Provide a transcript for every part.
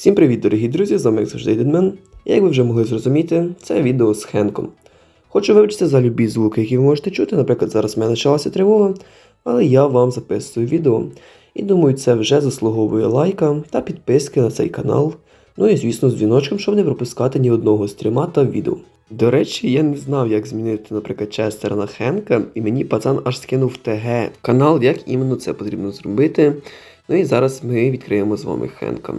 Всім привіт, дорогі друзі! З вами як завжди Дедмен. Як ви вже могли зрозуміти, це відео з Хенком. Хочу вибачитися за любі звуки, які ви можете чути. Наприклад, зараз в мене почалася тривога, але я вам записую відео. І думаю, це вже заслуговує лайка та підписки на цей канал. Ну і звісно, з дзвіночком, щоб не пропускати ні одного стріма та відео. До речі, я не знав, як змінити, наприклад, Честера на Хенка, і мені пацан аж скинув ТГ канал, як іменно це потрібно зробити. Ну і зараз ми відкриємо з вами Хенка.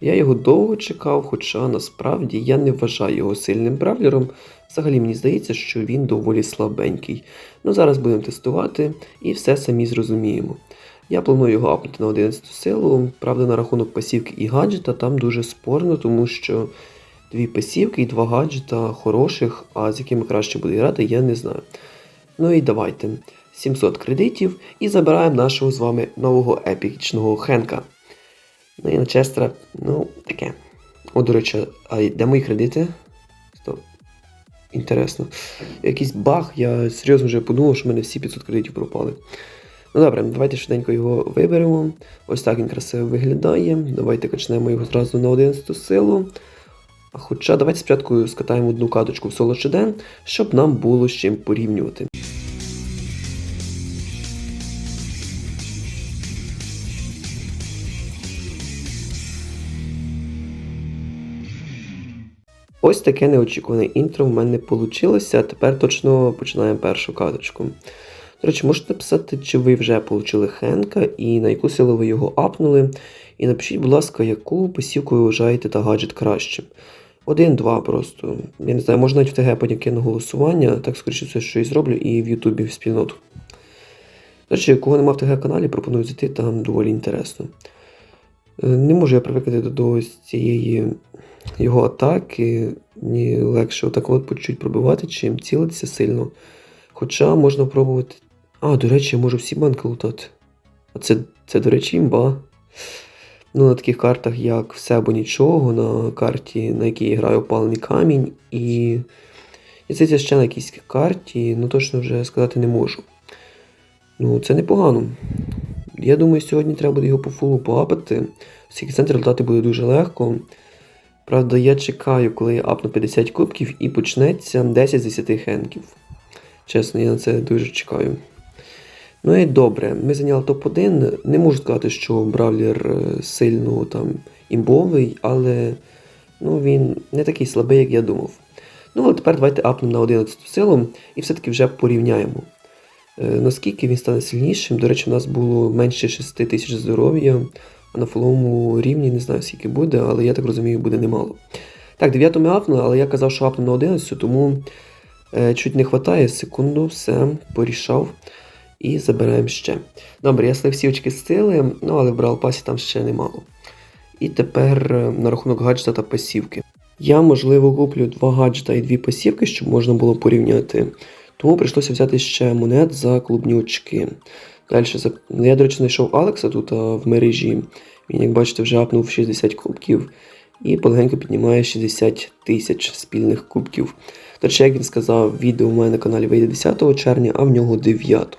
Я його довго чекав, хоча насправді я не вважаю його сильним бравлером. Взагалі мені здається, що він доволі слабенький. Ну зараз будемо тестувати і все самі зрозуміємо. Я планую його апнути на 11 силу. Правда, на рахунок пасівки і гаджета там дуже спорно, тому що дві пасівки і два гаджета хороших, а з якими краще буде грати, я не знаю. Ну і давайте. 700 кредитів і забираємо нашого з вами нового епічного Хенка. Ну і на Честера, ну, таке. О, до речі, а де мої кредити? Стоп. Інтересно. Якийсь баг, я серйозно вже подумав, що в мене всі 500 кредитів пропали. Ну добре, давайте швиденько його виберемо. Ось так він красиво виглядає. Давайте качнемо його зразу на 11 силу. Хоча давайте спочатку скатаємо одну каточку в соло Шеден, щоб нам було з чим порівнювати. Ось таке неочікуване інтро в мене вийшло. Тепер точно починаємо першу каточку. До речі, можете написати, чи ви вже отримали Хенка і на яку силу ви його апнули. І напишіть, будь ласка, яку посівку ви вважаєте та гаджет кращим. Один-два просто. Я не знаю, можна навіть в ТГ потім кину голосування, так скоріше все, що і зроблю, і в Ютубі в спільноту. До речі, кого нема в ТГ каналі, пропоную зайти, там доволі інтересно. Е, Не можу я привикнути до цієї його атаки. Мені легше отак от по пробивати, чим цілитися сильно. Хоча можна пробувати. А, до речі, я можу всі банки лутати. А це, це до речі, імба. Ну, на таких картах, як все або нічого, на карті, на якій я граю опалений камінь, і. І це ще на якійсь карті, ну точно вже сказати не можу. Ну, це непогано. Я думаю, сьогодні треба буде його по фулу поапати, оскільки центр летати буде дуже легко. Правда, я чекаю, коли я апну 50 кубків і почнеться 10 з 10 хенків. Чесно, я на це дуже чекаю. Ну і добре, ми зайняли топ-1. Не можу сказати, що Бравлер е, сильно там імбовий, але ну, він не такий слабий, як я думав. Ну, але тепер давайте апнемо на 11 силу і все-таки вже порівняємо. Е, наскільки він стане сильнішим. До речі, у нас було менше 6 тисяч здоров'я, на фоловому рівні не знаю, скільки буде, але я так розумію, буде немало. Так, 9 ми апнули, але я казав, що апну на 11, тому е, чуть не вистачає. Секунду, все, порішав. І забираємо ще. Добре, я слив всі очки з сили, ну але в Брал пасі там ще немало. І тепер е, на рахунок гаджета та пасівки. Я, можливо, куплю два гаджета і дві пасівки, щоб можна було порівняти. Тому прийшлося взяти ще монет за клубні очки. Далі я, до речі, знайшов Алекса тут а, в мережі. Він, як бачите, вже апнув 60 кубків і полегенько піднімає 60 тисяч спільних кубків. До речі, як він сказав, відео у мене на каналі вийде 10 червня, а в нього 9.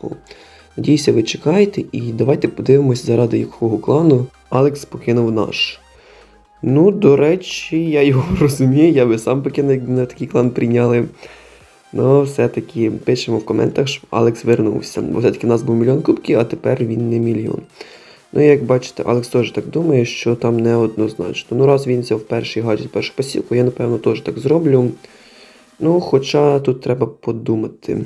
Надіюся, ви чекаєте, і давайте подивимось, заради якого клану Алекс покинув наш. Ну, до речі, я його розумію, я би сам покинув, якби мене такий клан прийняли. Ну, все-таки пишемо в коментах, щоб Алекс вернувся. Бо все-таки в нас був мільйон кубків, а тепер він не мільйон. Ну, як бачите, Алекс теж так думає, що там неоднозначно. Ну, раз він взяв перший гаджет, першу посівку, я напевно теж так зроблю. Ну, хоча тут треба подумати.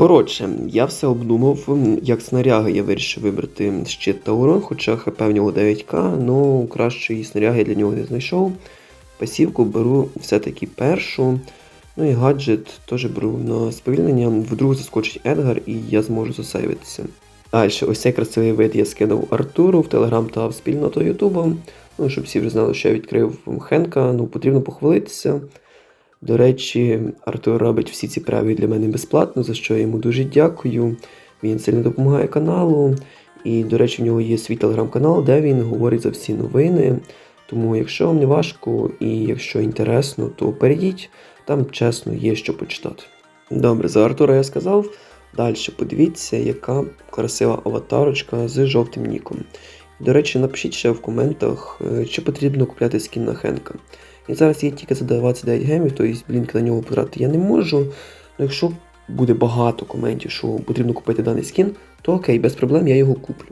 Коротше, я все обдумав, як снаряги я вирішив вибрати щит та урон, хоча ХП в нього 9к, ну кращої снаряги для нього не знайшов. Пасівку беру все-таки першу. Ну і гаджет теж беру на сповільнення. Вдруг заскочить Едгар і я зможу засейвитися. Далі, ось цей красивий вид я скинув Артуру в Телеграм та спільноту Ютубу. Ну, щоб всі вже знали, що я відкрив Хенка, ну потрібно похвалитися. До речі, Артур робить всі ці праві для мене безплатно, за що я йому дуже дякую. Він сильно допомагає каналу. І, до речі, в нього є свій телеграм-канал, де він говорить за всі новини. Тому, якщо вам не важко і якщо інтересно, то перейдіть, там чесно є що почитати. Добре, за Артура я сказав. Далі подивіться, яка красива аватарочка з жовтим ніком. До речі, напишіть ще в коментах, е, чи потрібно купляти скін на Хенка. І зараз є тільки за 29 гемів, тобто блінк на нього потратити я не можу. Ну, якщо буде багато коментів, що потрібно купити даний скін, то окей, без проблем я його куплю.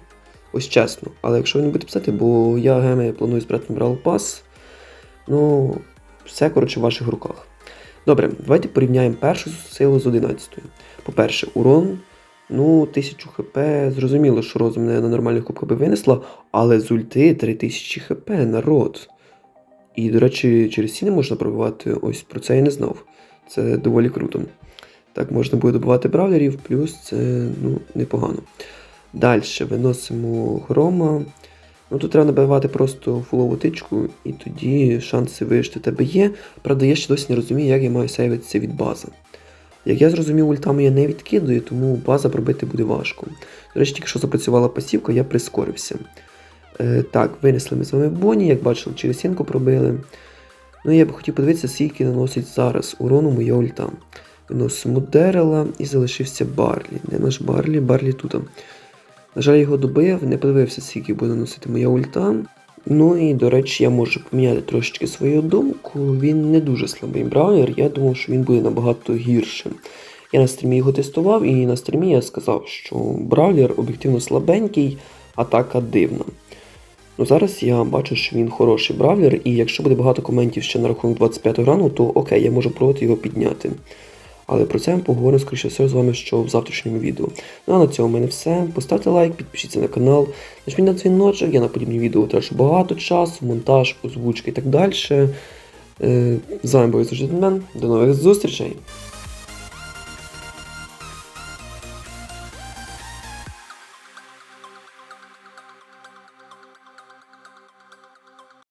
Ось чесно. Але якщо ви не будете писати, бо я геми планую збирати на Brawl Pass, ну, все, коротше, в ваших руках. Добре, давайте порівняємо першу силу з 11. По-перше, урон. Ну, 1000 хп, зрозуміло, що розум мене на нормальних кубках би винесла, але з ульти 3000 хп, народ. І, до речі, через ціни можна пробивати, ось про це я не знав. Це доволі круто. Так, можна буде добувати бравлерів, плюс це ну, непогано. Далі виносимо грома. Ну тут треба набивати просто фулову тичку, і тоді шанси вижити тебе є. Правда, я ще досі не розумію, як я маю сейвитися від бази. Як я зрозумів, ультами я не відкидую, тому база пробити буде важко. До речі, тільки що запрацювала пасівка, я прискорився. Е, так, винесли ми з вами Боні, як бачили, через сінку пробили. Ну я б хотів подивитися, скільки наносить зараз урону моя ульта. Виносимо Дерела і залишився Барлі. Де наш Барлі? Барлі тут. На жаль, його добив, не подивився, скільки буде наносити моя ульта. Ну і, до речі, я можу поміняти трошечки свою думку. Він не дуже слабий браулер, я думав, що він буде набагато гіршим. Я на стрімі його тестував, і на стрімі я сказав, що браулер об'єктивно слабенький, атака дивна. Ну зараз я бачу, що він хороший бравлер, і якщо буде багато коментів ще на рахунок 25 рану, то окей, я можу пробувати його підняти. Але про це ми поговоримо скоріше всього з вами що в завтрашньому відео. Ну а на цьому в мене все. Поставте лайк, підпишіться на канал, нажміть на дзвіночок, я на подібні відео трачу багато часу, монтаж, озвучка і так далі. Е, З вами був завжди До нових зустрічей!